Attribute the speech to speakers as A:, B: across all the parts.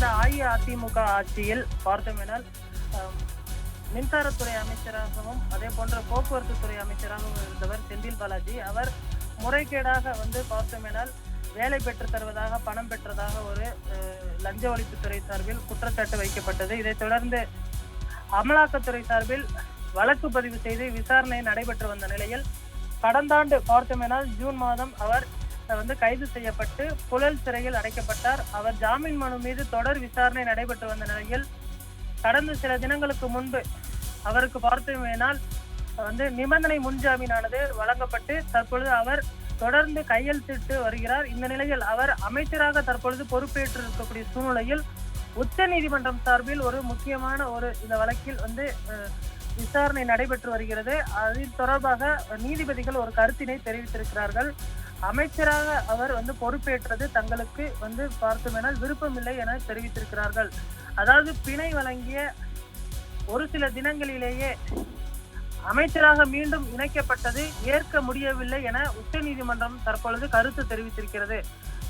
A: கடந்த அஇஅதிமுக ஆட்சியில் பார்த்தோமெனால் மின்சாரத்துறை அமைச்சராகவும் அதே போன்ற போக்குவரத்து துறை அமைச்சராகவும் இருந்தவர் செந்தில் பாலாஜி. அவர் முறைகேடாக வந்து பார்த்தோமெனால் வேலை பெற்று தருவதாக பணம் பெற்றதாக ஒரு லஞ்ச ஒழிப்புத்துறை சார்பில் குற்றச்சாட்டு வைக்கப்பட்டது. இதைத் தொடர்ந்து அமலாக்கத்துறை சார்பில் வழக்கு பதிவு செய்து விசாரணை நடைபெற்று வந்த நிலையில் கடந்த ஆண்டு பார்த்தோமெனால் ஜூன் மாதம் அவர் வந்து கைது செய்யப்பட்டு புழல் சிறையில் அடைக்கப்பட்டார். அவர் ஜாமீன் மனு மீது தொடர் விசாரணை நடைபெற்று வந்த நிலையில் கடந்த சில தினங்களுக்கு முன்பு அவருக்கு பார்த்தோமேனால் வந்து நிபந்தனை முன்ஜாமீனானது வழங்கப்பட்டு தற்பொழுது அவர் தொடர்ந்து கையெழுத்திட்டு வருகிறார். இந்த நிலையில் அவர் அமைச்சராக தற்பொழுது பொறுப்பேற்று இருக்கக்கூடிய சூழ்நிலையில் உச்ச நீதிமன்றம் சார்பில் ஒரு முக்கியமான ஒரு இந்த வழக்கில் வந்து விசாரணை நடைபெற்று வருகிறது. அதில் தொடர்பாக நீதிபதிகள் ஒரு கருத்தினை தெரிவித்திருக்கிறார்கள். அமைச்சராக அவர் வந்து பொறுப்பேற்றது தங்களுக்கு வந்து பார்த்துமெனால் விருப்பமில்லை என தெரிவித்திருக்கிறார்கள். அதாவது பிணை வழங்கிய ஒரு சில தினங்களிலேயே அமைச்சராக மீண்டும் இணைக்கப்பட்டது ஏற்க முடியவில்லை என உச்ச நீதிமன்றம் தற்பொழுது கருத்து தெரிவித்திருக்கிறது.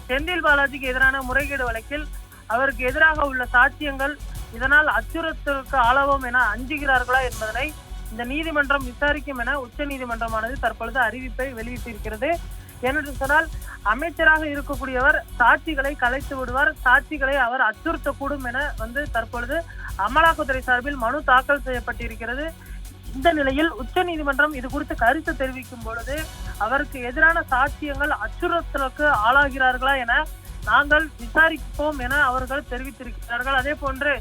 A: செந்தில் பாலாஜிக்கு எதிரான முறைகேடு வழக்கில் அவருக்கு எதிராக உள்ள சாட்சியங்கள் இதனால் அச்சுறுத்தலுக்கு ஆளவும் என அஞ்சுகிறார்களா என்பதனை இந்த நீதிமன்றம் விசாரிக்கும் என உச்ச நீதிமன்றமானது தற்பொழுது அறிவிப்பை வெளியிட்டிருக்கிறது. ஏனென்று சொன்னால் அமைச்சராக இருக்கக்கூடியவர் சாட்சிகளை கலைத்து விடுவார். சாட்சிகளை அவர் அச்சுறுத்தக்கூடும் என வந்து தற்பொழுது அமலாக்கத்துறை சார்பில் மனு தாக்கல் செய்யப்பட்டிருக்கிறது. இந்த நிலையில் உச்ச நீதிமன்றம் இது குறித்து கருத்து தெரிவிக்கும் பொழுது அவருக்கு எதிரான சாட்சியங்கள் அச்சுறுத்தலுக்கு ஆளாகிறார்களா என நாங்கள் விசாரிப்போம் என அவர்கள் தெரிவித்திருக்கிறார்கள். அதே போன்று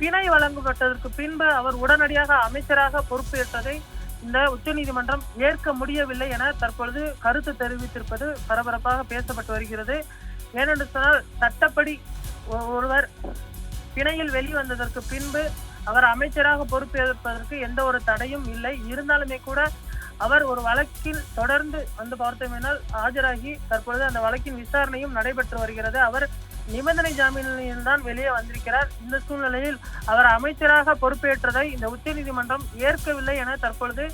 A: பிணை வழங்கப்பட்டதற்கு பின்பு அவர் உடனடியாக அமைச்சராக பொறுப்பேற்றதை இந்த உச்சநீதிமன்றம் ஏற்க முடியவில்லை என தற்பொழுது கருத்து தெரிவித்திருப்பது பரபரப்பாக பேசப்பட்டு வருகிறது. ஏனென்று சொன்னால் சட்டப்படி ஒ- ஒருவர் பிணையில் வெளிவந்ததற்கு பின்பு அவர் அமைச்சராக பொறுப்பேற்பதற்கு எந்த ஒரு தடையும் இல்லை. இருந்தாலுமே கூட அவர் ஒரு வழக்கில் தொடர்ந்து வந்து பார்த்தோமேனால் ஆஜராகி தற்பொழுது அந்த வழக்கின் விசாரணையும் நடைபெற்று வருகிறது. அவர் நிபந்தனை ஜாமீனில் தான் வெளியே வந்திருக்கிறார். இந்த சூழ்நிலையில் அவர் அமைச்சராக பொறுப்பேற்றதை இந்த உச்சநீதிமன்றம் ஏற்கவில்லை என தற்பொழுது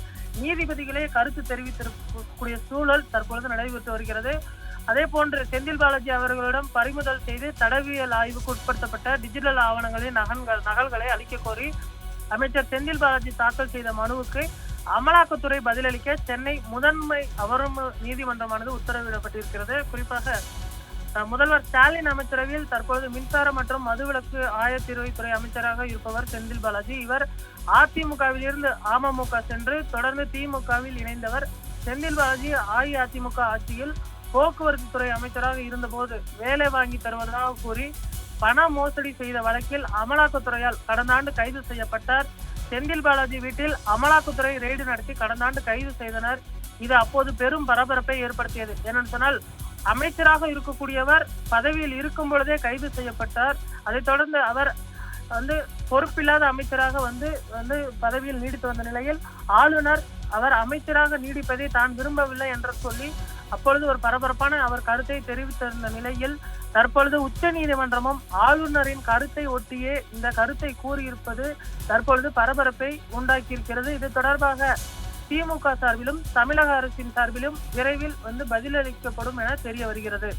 A: நீதிபதிகளே கருத்து தெரிவித்திருக்கக்கூடிய சூழல் தற்பொழுது நடைபெற்று வருகிறது. அதே போன்று செந்தில் பாலாஜி அவர்களிடம் பறிமுதல் செய்து தடவியல் ஆய்வுக்கு உட்படுத்தப்பட்ட டிஜிட்டல் ஆவணங்களின் நகன்கள் நகல்களை அளிக்க கோரி அமைச்சர் செந்தில் பாலாஜி தாக்கல் செய்த மனுவுக்கு அமலாக்கத்துறை பதிலளிக்க சென்னை முதன்மை அவரும் நீதிமன்றமானது உத்தரவிடப்பட்டிருக்கிறது. குறிப்பாக முதல்வர் ஸ்டாலின் அமைச்சரவையில் தற்போது மின்சாரம் மற்றும் மதுவிலக்கு ஆயத்தீர்வைத்துறை அமைச்சராக இருப்பவர் செந்தில் பாலாஜி. இவர் அதிமுகவில் இருந்து அமமுக சென்று தொடர்ந்து திமுகவில் இணைந்தவர் செந்தில் பாலாஜி. அஇஅதிமுக ஆட்சியில் போக்குவரத்து துறை அமைச்சராக இருந்தபோது வேலை வாங்கி தருவதாக கூறி பண மோசடி செய்த வழக்கில் அமலாக்கத்துறையால் கடந்த ஆண்டு கைது செய்யப்பட்டார். செந்தில் பாலாஜி வீட்டில் அமலாக்கத்துறை ரெய்டு நடத்தி கடந்த ஆண்டு கைது செய்தனர். இது அப்போது பெரும் பரபரப்பை ஏற்படுத்தியது. ஏனென்று சொன்னால் அமைச்சராக இருக்கக்கூடியவர் பதவியில் இருக்கும் பொழுதே கைது செய்யப்பட்டார். அதைத் தொடர்ந்து அவர் வந்து பொறுப்பில்லாத அமைச்சராக வந்து வந்து பதவியில் நீடித்து வந்த நிலையில் ஆளுநர் அவர் அமைச்சராக நீடிப்பதை தான் விரும்பவில்லை என்று சொல்லி அப்பொழுது ஒரு பரபரப்பான அவர் கருத்தை தெரிவித்திருந்த நிலையில் தற்பொழுது உச்ச நீதிமன்றமும் ஆளுநரின் கருத்தை ஒட்டியே இந்த கருத்தை கூறியிருப்பது தற்பொழுது பரபரப்பை உண்டாக்கியிருக்கிறது. இது தொடர்பாக திமுக சார்பிலும் தமிழக அரசின் சார்பிலும் விரைவில் வந்து பதிலளிக்கப்படும் என தெரிய வருகிறது.